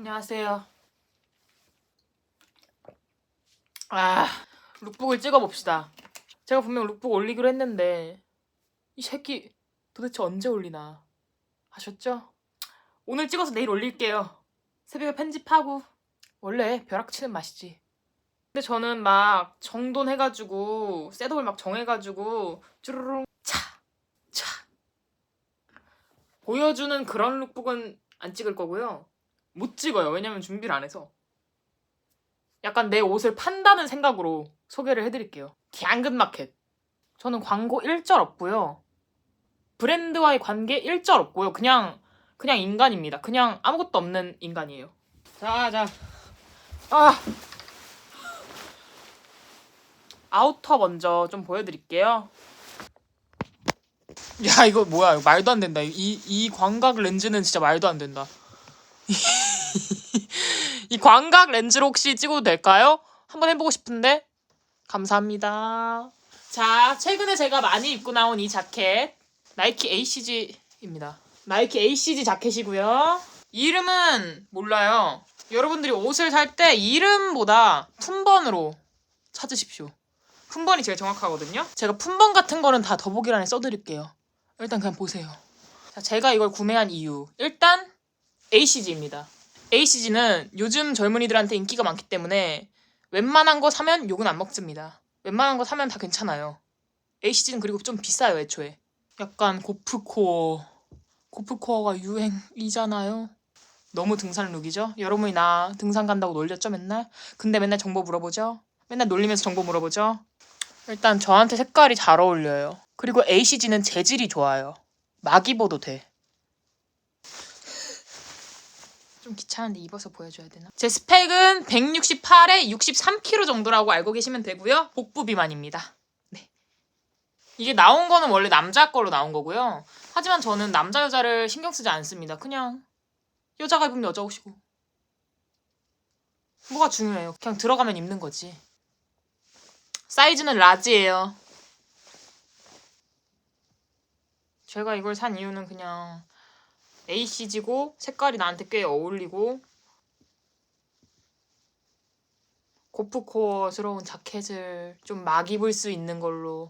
안녕하세요. 아, 룩북을 찍어봅시다. 제가 분명 룩북 올리기로 했는데, 이 새끼 도대체 언제 올리나. 아셨죠? 오늘 찍어서 내일 올릴게요. 새벽에 편집하고, 원래 벼락치는 맛이지. 근데 저는 막 정돈 해가지고, 셋업을 막 정해가지고, 쭈르릉, 차, 차. 보여주는 그런 룩북은 안 찍을 거고요. 못 찍어요. 왜냐면 준비를 안 해서. 약간 내 옷을 판다는 생각으로 소개를 해드릴게요. 당근마켓. 저는 광고 1절 없고요. 브랜드와의 관계 1절 없고요. 그냥 그냥 인간입니다. 그냥 아무것도 없는 인간이에요. 자, 자. 아. 아우터 먼저 좀 보여드릴게요. 야, 이거 뭐야? 이거 말도 안 된다. 이, 이 광각 렌즈는 진짜 말도 안 된다. 이 광각 렌즈로 혹시 찍어도 될까요? 한번 해보고 싶은데 감사합니다. 자, 최근에 제가 많이 입고 나온 이 자켓 나이키 ACG입니다. 나이키 ACG 자켓이고요. 이름은 몰라요. 여러분들이 옷을 살 때 이름보다 품번으로 찾으십시오. 품번이 제일 정확하거든요. 제가 품번 같은 거는 다 더보기란에 써드릴게요. 일단 그냥 보세요. 자, 제가 이걸 구매한 이유. 일단 ACG입니다. ACG는 요즘 젊은이들한테 인기가 많기 때문에 웬만한 거 사면 욕은 안 먹습니다. 웬만한 거 사면 다 괜찮아요. ACG는 그리고 좀 비싸요, 애초에. 약간 고프코어. 고프코어가 유행이잖아요. 너무 등산 룩이죠? 여러분이 나 등산 간다고 놀렸죠, 맨날? 근데 맨날 정보 물어보죠? 맨날 놀리면서 정보 물어보죠? 일단 저한테 색깔이 잘 어울려요. 그리고 ACG는 재질이 좋아요. 막 입어도 돼. 좀 귀찮은데 입어서 보여줘야 되나? 제 스펙은 168에 63kg 정도라고 알고 계시면 되고요. 복부 비만입니다. 네. 이게 나온 거는 원래 남자 걸로 나온 거고요. 하지만 저는 남자 여자를 신경 쓰지 않습니다. 그냥 여자가 입으면 여자 옷이고. 뭐가 중요해요. 그냥 들어가면 입는 거지. 사이즈는 라지예요. 제가 이걸 산 이유는 그냥 ACG고 색깔이 나한테 꽤 어울리고 고프코어스러운 자켓을 좀 막 입을 수 있는 걸로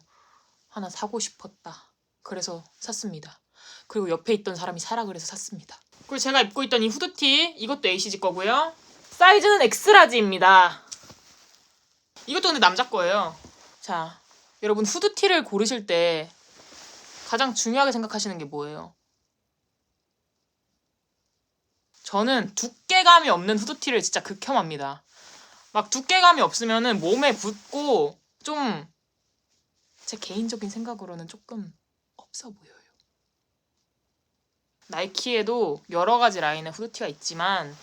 하나 사고 싶었다. 그래서 샀습니다. 그리고 옆에 있던 사람이 사라 그래서 샀습니다. 그리고 제가 입고 있던 이 후드티 이것도 ACG 거고요. 사이즈는 엑스라지입니다. 이것도 근데 남자 거예요. 자, 여러분 후드티를 고르실 때 가장 중요하게 생각하시는 게 뭐예요? 저는 두께감이 없는 후드티를 진짜 극혐합니다. 막 두께감이 없으면은 몸에 붙고 좀 제 개인적인 생각으로는 조금 없어 보여요. 나이키에도 여러 가지 라인의 후드티가 있지만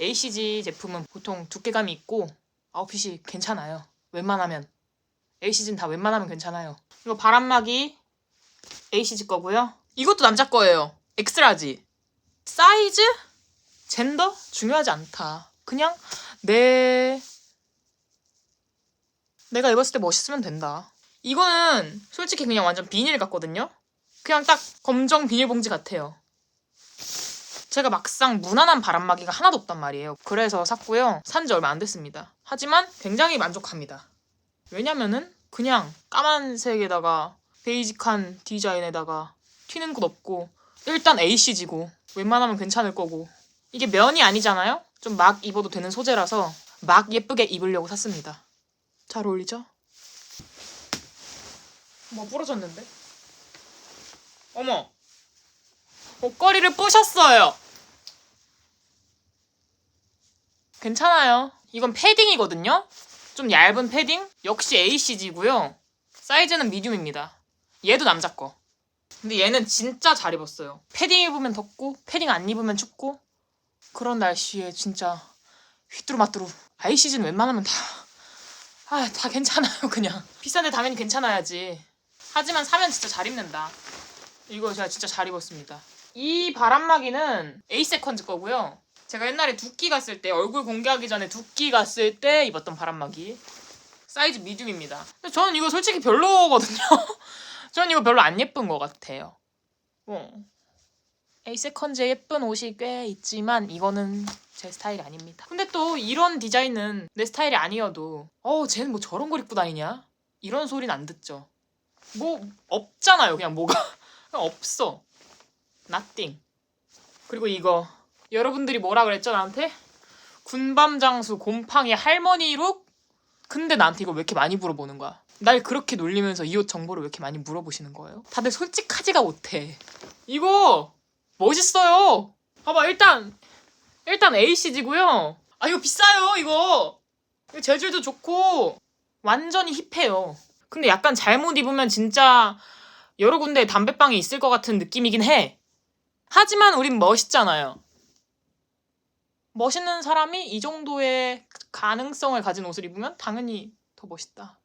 ACG 제품은 보통 두께감이 있고 아웃핏이 괜찮아요. 웬만하면 ACG는 다 웬만하면 괜찮아요. 이거 바람막이 ACG 거고요. 이것도 남자 거예요. 엑스라지. 사이즈? 젠더? 중요하지 않다. 그냥 내 내가 입었을 때 멋있으면 된다. 이거는 솔직히 그냥 완전 비닐 같거든요. 그냥 딱 검정 비닐봉지 같아요. 제가 막상 무난한 바람막이가 하나도 없단 말이에요. 그래서 샀고요. 산 지 얼마 안 됐습니다. 하지만 굉장히 만족합니다. 왜냐면은 그냥 까만색에다가 베이직한 디자인에다가 튀는 곳 없고 일단 ACG고 웬만하면 괜찮을 거고 이게 면이 아니잖아요? 좀 막 입어도 되는 소재라서 막 예쁘게 입으려고 샀습니다. 잘 어울리죠? 뭐 부러졌는데? 어머! 목걸이를 부셨어요! 괜찮아요. 이건 패딩이거든요? 좀 얇은 패딩? 역시 ACG고요. 사이즈는 미디움입니다. 얘도 남자 거. 근데 얘는 진짜 잘 입었어요. 패딩 입으면 덥고, 패딩 안 입으면 춥고, 그런 날씨에 진짜 휘뚜루마뚜루. ACG는 웬만하면 다, 아, 다 괜찮아요, 그냥. 비싼데 당연히 괜찮아야지. 하지만 사면 진짜 잘 입는다. 이거 제가 진짜 잘 입었습니다. 이 바람막이는 에이세컨즈 거고요. 제가 옛날에 두끼 갔을 때 얼굴 공개하기 전에 두끼 갔을 때 입었던 바람막이 사이즈 미디움입니다. 근데 저는 이거 솔직히 별로거든요. 저는 이거 별로 안 예쁜 것 같아요. 어. 에이세컨즈에 예쁜 옷이 꽤 있지만 이거는 제 스타일이 아닙니다. 근데 또 이런 디자인은 내 스타일이 아니어도 어 쟤는 뭐 저런 걸 입고 다니냐? 이런 소리는 안 듣죠. 뭐 없잖아요. 그냥 뭐가 그냥 없어. nothing. 그리고 이거 여러분들이 뭐라 그랬죠 나한테? 군밤 장수 곰팡이 할머니 룩? 근데 나한테 이거 왜 이렇게 많이 물어보는 거야? 날 그렇게 놀리면서 이 옷 정보를 왜 이렇게 많이 물어보시는 거예요? 다들 솔직하지가 못해. 이거 멋있어요. 봐봐 일단 일단 ACG고요. 아 이거 비싸요 이거. 이거 재질도 좋고 완전히 힙해요. 근데 약간 잘못 입으면 진짜 여러 군데 담배방이 있을 것 같은 느낌이긴 해. 하지만 우린 멋있잖아요. 멋있는 사람이 이 정도의 가능성을 가진 옷을 입으면 당연히 더 멋있다.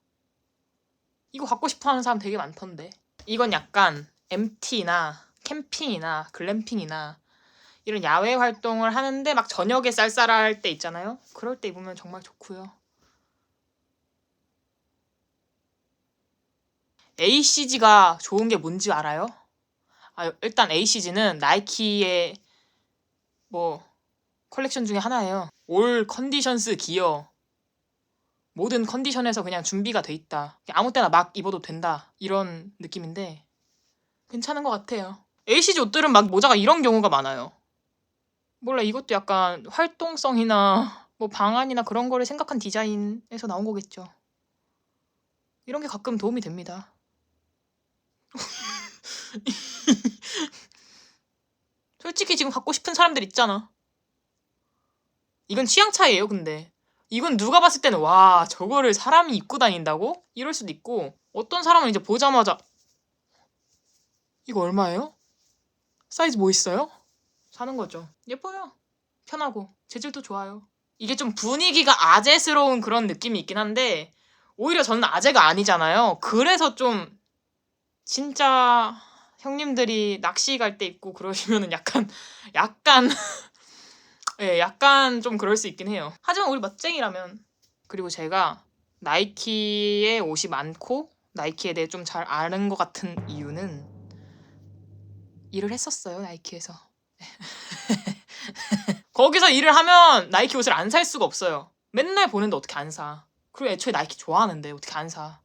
이거 갖고 싶어 하는 사람 되게 많던데. 이건 약간 MT나 캠핑이나 글램핑이나 이런 야외 활동을 하는데 막 저녁에 쌀쌀할 때 있잖아요. 그럴 때 입으면 정말 좋고요. ACG가 좋은 게 뭔지 알아요? 아, 일단 ACG는 나이키의 뭐 컬렉션 중에 하나예요. 올 컨디션스 기어. 모든 컨디션에서 그냥 준비가 돼 있다. 아무 때나 막 입어도 된다. 이런 느낌인데 괜찮은 것 같아요. ACG 옷들은 막 모자가 이런 경우가 많아요. 몰라 이것도 약간 활동성이나 뭐 방안이나 그런 거를 생각한 디자인에서 나온 거겠죠. 이런 게 가끔 도움이 됩니다. 솔직히 지금 갖고 싶은 사람들 있잖아. 이건 취향 차이예요, 근데. 이건 누가 봤을 때는 와, 저거를 사람이 입고 다닌다고? 이럴 수도 있고 어떤 사람은 이제 보자마자 이거 얼마예요? 사이즈 뭐 있어요? 사는 거죠. 예뻐요. 편하고 재질도 좋아요. 이게 좀 분위기가 아재스러운 그런 느낌이 있긴 한데 오히려 저는 아재가 아니잖아요. 그래서 좀 진짜 형님들이 낚시 갈 때 입고 그러시면은 약간 약간 예, 약간 좀 그럴 수 있긴 해요. 하지만 우리 멋쟁이라면 그리고 제가 나이키의 옷이 많고 나이키에 대해 좀 잘 아는 것 같은 이유는 일을 했었어요 나이키에서. 거기서 일을 하면 나이키 옷을 안 살 수가 없어요. 맨날 보는데 어떻게 안 사? 그리고 애초에 나이키 좋아하는데 어떻게 안 사?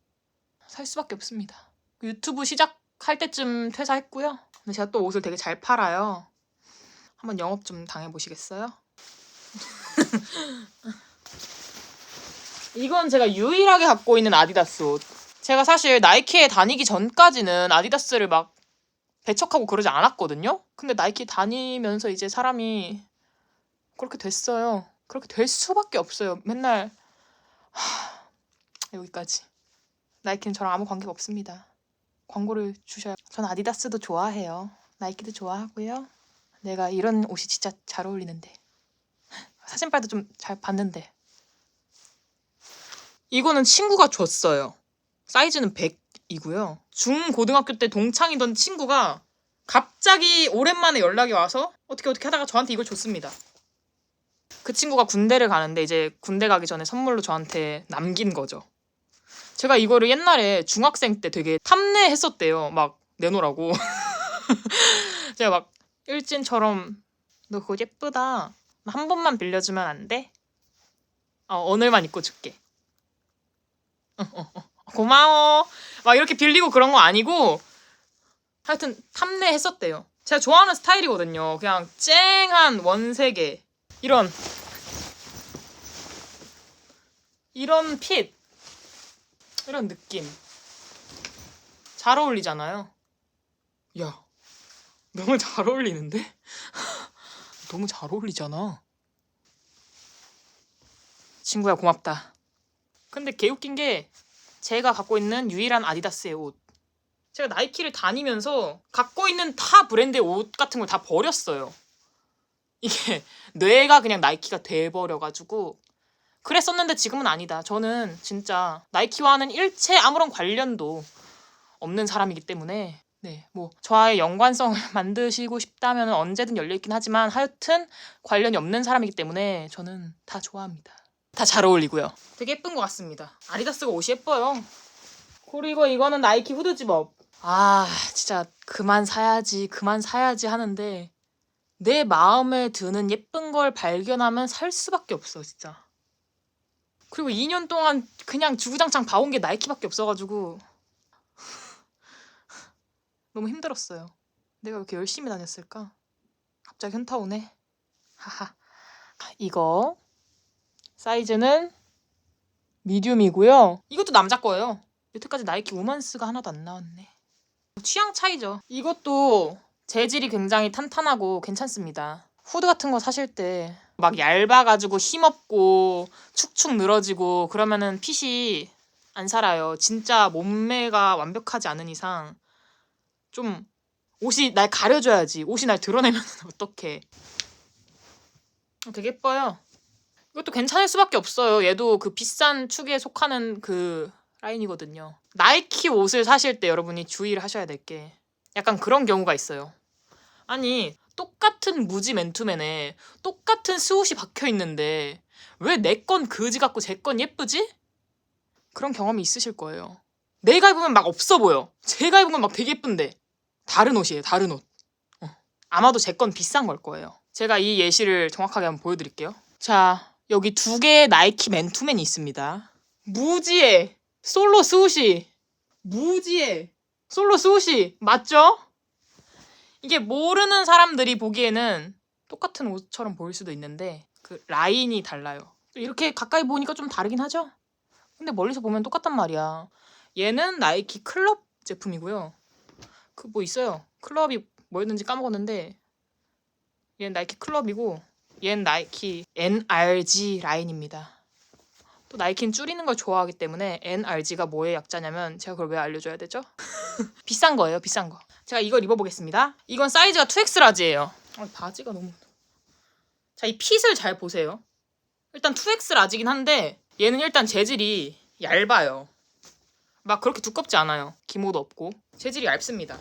살 수밖에 없습니다. 그 유튜브 시작할 때쯤 퇴사했고요. 근데 제가 또 옷을 되게 잘 팔아요. 한번 영업 좀 당해보시겠어요? 이건 제가 유일하게 갖고 있는 아디다스 옷. 제가 사실 나이키에 다니기 전까지는 아디다스를 막 배척하고 그러지 않았거든요. 근데 나이키 다니면서 이제 사람이 그렇게 됐어요. 그렇게 될 수밖에 없어요. 맨날 하... 여기까지. 나이키는 저랑 아무 관계가 없습니다. 광고를 주셔야. 전 아디다스도 좋아해요. 나이키도 좋아하고요. 내가 이런 옷이 진짜 잘 어울리는데. 사진빨도 좀 잘 봤는데. 이거는 친구가 줬어요. 사이즈는 100 이고요. 중고등학교 때 동창이던 친구가 갑자기 오랜만에 연락이 와서 어떻게 어떻게 하다가 저한테 이걸 줬습니다. 그 친구가 군대를 가는데 이제 군대 가기 전에 선물로 저한테 남긴 거죠. 제가 이거를 옛날에 중학생 때 되게 탐내했었대요. 막 내놓으라고. 제가 막 일진처럼 너 그거 예쁘다. 한 번만 빌려주면 안 돼? 어, 오늘만 입고 줄게. 어, 어, 어. 고마워. 막 이렇게 빌리고 그런 거 아니고 하여튼 탐내했었대요. 제가 좋아하는 스타일이거든요. 그냥 쨍한 원색에 이런 이런 핏 이런 느낌 잘 어울리잖아요. 야, 너무 잘 어울리는데? 너무 잘 어울리잖아. 친구야 고맙다. 근데 개웃긴 게 제가 갖고 있는 유일한 아디다스의 옷. 제가 나이키를 다니면서 갖고 있는 타 브랜드의 옷 같은 걸 다 버렸어요. 이게 뇌가 그냥 나이키가 돼버려가지고 그랬었는데 지금은 아니다. 저는 진짜 나이키와는 일체 아무런 관련도 없는 사람이기 때문에 네, 뭐 저와의 연관성을 만드시고 싶다면 언제든 열려 있긴 하지만 하여튼 관련이 없는 사람이기 때문에 저는 다 좋아합니다. 다 잘 어울리고요. 되게 예쁜 것 같습니다. 아디다스가 옷이 예뻐요. 그리고 이거는 나이키 후드 집업. 아, 진짜 그만 사야지, 그만 사야지 하는데 내 마음에 드는 예쁜 걸 발견하면 살 수밖에 없어 진짜. 그리고 2년 동안 그냥 주구장창 봐온 게 나이키밖에 없어가지고 너무 힘들었어요. 내가 왜 이렇게 열심히 다녔을까? 갑자기 현타 오네. 하하. 이거 사이즈는 미디움이고요. 이것도 남자 거예요. 여태까지 나이키 우먼스가 하나도 안 나왔네. 취향 차이죠. 이것도 재질이 굉장히 탄탄하고 괜찮습니다. 후드 같은 거 사실 때 막 얇아가지고 힘없고 축축 늘어지고 그러면은 핏이 안 살아요. 진짜 몸매가 완벽하지 않은 이상 좀 옷이 날 가려줘야지. 옷이 날 드러내면 어떡해. 되게 예뻐요. 이것도 괜찮을 수밖에 없어요. 얘도 그 비싼 축에 속하는 그 라인이거든요. 나이키 옷을 사실 때 여러분이 주의를 하셔야 될 게 약간 그런 경우가 있어요. 아니 똑같은 무지 맨투맨에 똑같은 스옷이 박혀 있는데 왜 내 건 그지 같고 제 건 예쁘지? 그런 경험이 있으실 거예요. 내가 입으면 막 없어 보여. 제가 입으면 막 되게 예쁜데 다른 옷이에요. 다른 옷. 어. 아마도 제 건 비싼 걸 거예요. 제가 이 예시를 정확하게 한번 보여드릴게요. 자 여기 두 개의 나이키 맨투맨이 있습니다. 무지의 솔로 스우시 무지의 솔로 스우시 맞죠? 이게 모르는 사람들이 보기에는 똑같은 옷처럼 보일 수도 있는데 그 라인이 달라요. 이렇게 가까이 보니까 좀 다르긴 하죠. 근데 멀리서 보면 똑같단 말이야. 얘는 나이키 클럽 제품이고요. 그 뭐 있어요. 클럽이 뭐였는지 까먹었는데 얘는 나이키 클럽이고 얘는 나이키 NRG 라인입니다. 또 나이키는 줄이는 걸 좋아하기 때문에 NRG가 뭐의 약자냐면 제가 그걸 왜 알려줘야 되죠? 비싼 거예요, 비싼 거. 제가 이걸 입어보겠습니다. 이건 사이즈가 2X 라지예요. 아, 바지가 너무. 자, 이 핏을 잘 보세요. 일단 2X 라지긴 한데 얘는 일단 재질이 얇아요. 막 그렇게 두껍지 않아요. 기모도 없고 재질이 얇습니다.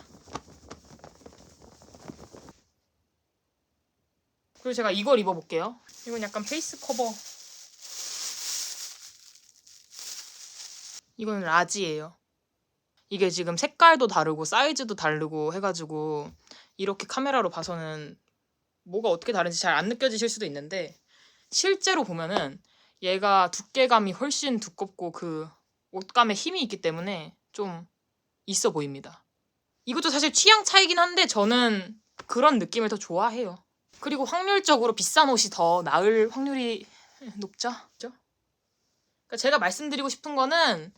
그리고 제가 이걸 입어볼게요. 이건 약간 페이스 커버. 이건 라지예요. 이게 지금 색깔도 다르고 사이즈도 다르고 해가지고 이렇게 카메라로 봐서는 뭐가 어떻게 다른지 잘 안 느껴지실 수도 있는데 실제로 보면은 얘가 두께감이 훨씬 두껍고 그 옷감에 힘이 있기 때문에 좀 있어 보입니다. 이것도 사실 취향 차이긴 한데 저는 그런 느낌을 더 좋아해요. 그리고 확률적으로 비싼 옷이 더 나을 확률이 높죠. 그러니까 제가 말씀드리고 싶은 거는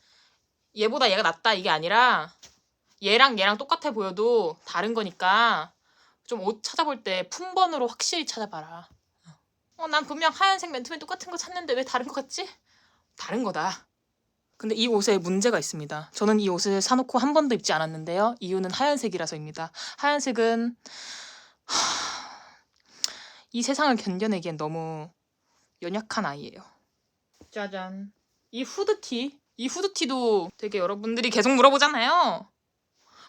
얘보다 얘가 낫다 이게 아니라 얘랑 얘랑 똑같아 보여도 다른 거니까 좀 옷 찾아볼 때 품번으로 확실히 찾아봐라. 어, 난 분명 하얀색 맨투맨 똑같은 거 찾는데 왜 다른 거 같지? 다른 거다. 근데 이 옷에 문제가 있습니다. 저는 이 옷을 사놓고 한 번도 입지 않았는데요. 이유는 하얀색이라서입니다. 하얀색은 하... 이 세상을 견뎌내기엔 너무 연약한 아이예요. 짜잔. 이 후드티, 이 후드티도 되게 여러분들이 계속 물어보잖아요.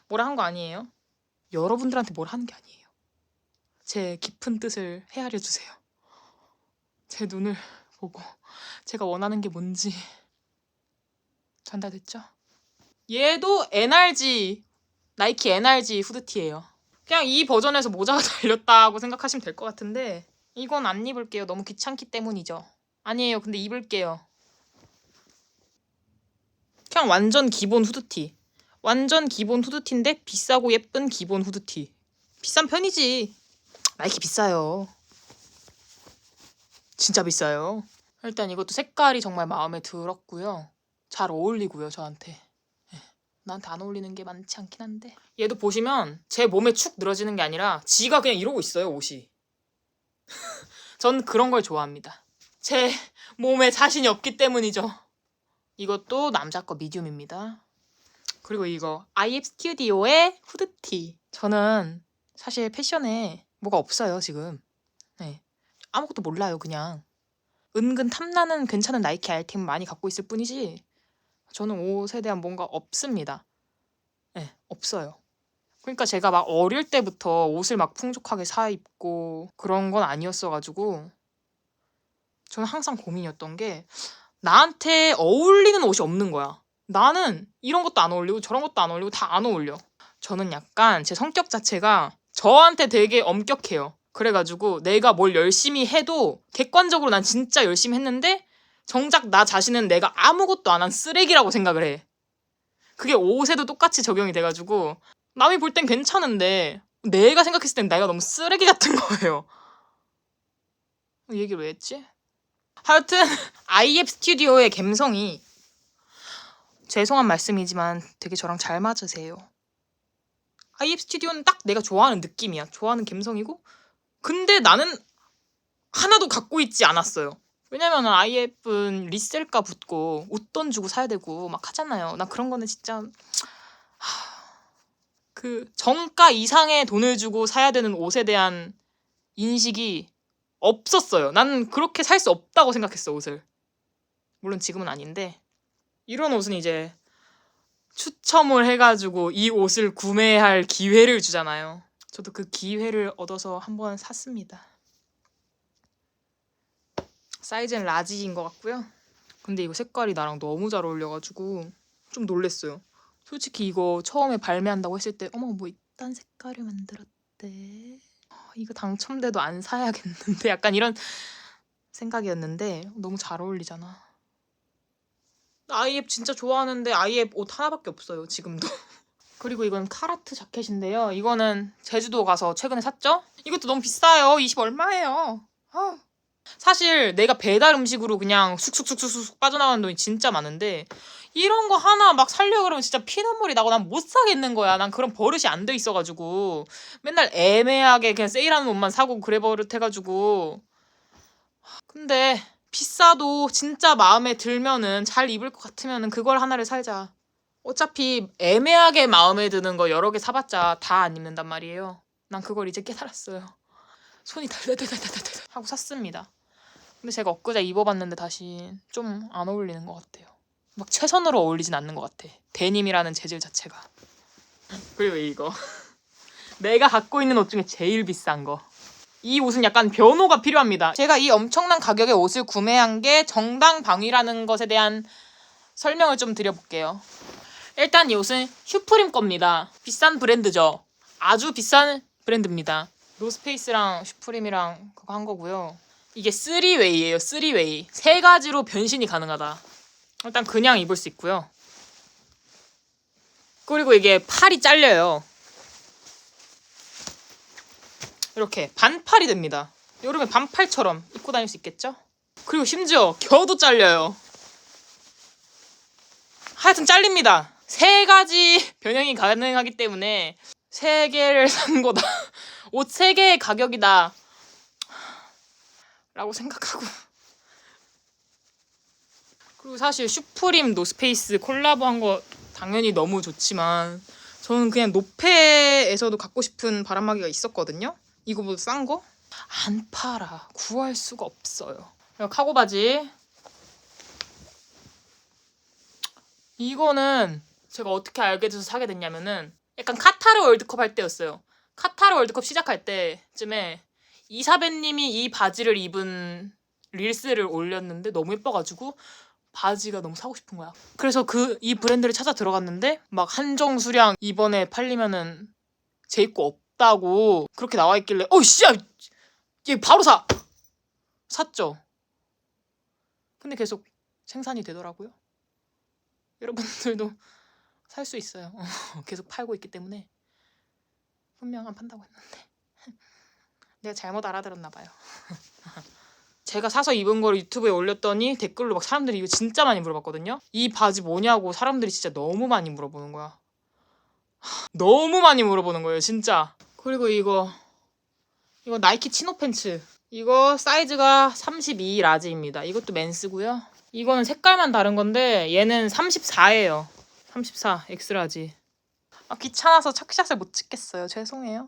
뭐라 한 거 아니에요? 여러분들한테 뭘 하는 게 아니에요. 제 깊은 뜻을 헤아려 주세요. 제 눈을 보고 제가 원하는 게 뭔지 전달됐죠? 얘도 NRG 나이키 NRG 후드티예요. 그냥 이 버전에서 모자가 달렸다고 생각하시면 될 것 같은데 이건 안 입을게요. 너무 귀찮기 때문이죠. 아니에요. 근데 입을게요. 그냥 완전 기본 후드티. 완전 기본 후드티인데 비싸고 예쁜 기본 후드티. 비싼 편이지. 나이키 비싸요. 진짜 비싸요. 일단 이것도 색깔이 정말 마음에 들었고요. 잘 어울리고요, 저한테. 예, 나한테 안 어울리는 게 많지 않긴 한데. 얘도 보시면 제 몸에 축 늘어지는 게 아니라 지가 그냥 이러고 있어요, 옷이. 전 그런 걸 좋아합니다. 제 몸에 자신이 없기 때문이죠. 이것도 남자 거 미디움입니다. 그리고 이거 IF 스튜디오의 후드티. 저는 사실 패션에 뭐가 없어요, 지금. 네. 아무것도 몰라요, 그냥. 은근 탐나는 괜찮은 나이키 아이템 많이 갖고 있을 뿐이지 저는 옷에 대한 뭔가 없습니다. 네, 없어요. 그러니까 제가 막 어릴 때부터 옷을 막 풍족하게 사 입고 그런 건 아니었어가지고 저는 항상 고민이었던 게 나한테 어울리는 옷이 없는 거야. 나는 이런 것도 안 어울리고 저런 것도 안 어울리고 다 안 어울려. 저는 약간 제 성격 자체가 저한테 되게 엄격해요. 그래가지고 내가 뭘 열심히 해도 객관적으로 난 진짜 열심히 했는데 정작 나 자신은 내가 아무것도 안 한 쓰레기라고 생각을 해. 그게 옷에도 똑같이 적용이 돼가지고 남이 볼 땐 괜찮은데 내가 생각했을 땐 내가 너무 쓰레기 같은 거예요. 이 얘기를 왜 했지? 하여튼 아이앱 스튜디오의 감성이 죄송한 말씀이지만 되게 저랑 잘 맞으세요. 아이앱 스튜디오는 딱 내가 좋아하는 느낌이야. 좋아하는 감성이고 근데 나는 하나도 갖고 있지 않았어요. 왜냐면 아이앱은 리셀가 붙고 웃돈 주고 사야 되고 막 하잖아요. 나 그런 거는 진짜 하... 그 정가 이상의 돈을 주고 사야 되는 옷에 대한 인식이 없었어요. 나는 그렇게 살 수 없다고 생각했어 옷을. 물론 지금은 아닌데 이런 옷은 이제 추첨을 해가지고 이 옷을 구매할 기회를 주잖아요. 저도 그 기회를 얻어서 한번 샀습니다. 사이즈는 라지인 것 같고요. 근데 이거 색깔이 나랑 너무 잘 어울려가지고 좀 놀랬어요. 솔직히 이거 처음에 발매한다고 했을 때 어머 뭐 이딴 색깔을 만들었대. 아, 이거 당첨돼도 안 사야겠는데 약간 이런 생각이었는데 너무 잘 어울리잖아. 아이앱 진짜 좋아하는데 아이앱 옷 하나밖에 없어요 지금도. 그리고 이건 카라트 자켓인데요. 이거는 제주도 가서 최근에 샀죠? 이것도 너무 비싸요. 20 얼마예요? 아. 사실 내가 배달 음식으로 그냥 쑥쑥쑥쑥쑥 빠져나가는 돈이 진짜 많은데 이런 거 하나 막 살려 그러면 진짜 피눈물이 나고 난 못 사겠는 거야. 난 그런 버릇이 안 돼 있어가지고 맨날 애매하게 그냥 세일하는 옷만 사고 그래 버릇 해가지고 근데 비싸도 진짜 마음에 들면은 잘 입을 것 같으면은 그걸 하나를 살자. 어차피 애매하게 마음에 드는 거 여러 개 사봤자 다 안 입는단 말이에요. 난 그걸 이제 깨달았어요. 손이 달달달달달달 하고 샀습니다. 근데 제가 엊그제 입어봤는데 다시 좀 안 어울리는 것 같아요. 막 최선으로 어울리진 않는 것 같아. 데님이라는 재질 자체가. 그리고 이거. 내가 갖고 있는 옷 중에 제일 비싼 거. 이 옷은 약간 변호가 필요합니다. 제가 이 엄청난 가격의 옷을 구매한 게 정당 방위라는 것에 대한 설명을 좀 드려볼게요. 일단 이 옷은 슈프림 겁니다. 비싼 브랜드죠. 아주 비싼 브랜드입니다. 노스페이스랑 슈프림이랑 그거 한 거고요. 이게 3웨이예요. 3웨이. 세 가지로 변신이 가능하다. 일단 그냥 입을 수 있고요. 그리고 이게 팔이 잘려요. 이렇게 반팔이 됩니다. 여름에 반팔처럼 입고 다닐 수 있겠죠? 그리고 심지어 겨도 잘려요. 하여튼 잘립니다. 세 가지 변형이 가능하기 때문에 세 개를 산 거다. 옷 세 개의 가격이다. 라고 생각하고. 그리고 사실 슈프림 노스페이스 콜라보 한 거 당연히 너무 좋지만 저는 그냥 노페에서도 갖고 싶은 바람막이가 있었거든요. 이거보다 싼 거? 안 팔아. 구할 수가 없어요. 그리고 카고 바지. 이거는 제가 어떻게 알게 돼서 사게 됐냐면은 약간 카타르 월드컵 할 때였어요. 카타르 월드컵 시작할 때쯤에 이사배님이 이 바지를 입은 릴스를 올렸는데 너무 예뻐가지고 바지가 너무 사고 싶은 거야. 그래서 그 이 브랜드를 찾아 들어갔는데 막 한정 수량 이번에 팔리면은 제 입고 없다고 그렇게 나와 있길래 어 씨야 얘 바로 사 샀죠. 근데 계속 생산이 되더라고요. 여러분들도 살 수 있어요. 계속 팔고 있기 때문에 분명 안 판다고 했는데 내가 잘못 알아들었나 봐요. 제가 사서 입은 걸 유튜브에 올렸더니 댓글로 막 사람들이 이거 진짜 많이 물어봤거든요. 이 바지 뭐냐고 사람들이 진짜 너무 많이 물어보는 거야. 너무 많이 물어보는 거예요, 진짜. 그리고 이거 이거 나이키 치노 팬츠. 이거 사이즈가 32 라지입니다. 이것도 맨스고요. 이거는 색깔만 다른 건데 얘는 34예요. 34 엑스라지. 아 귀찮아서 착샷을 못 찍겠어요. 죄송해요.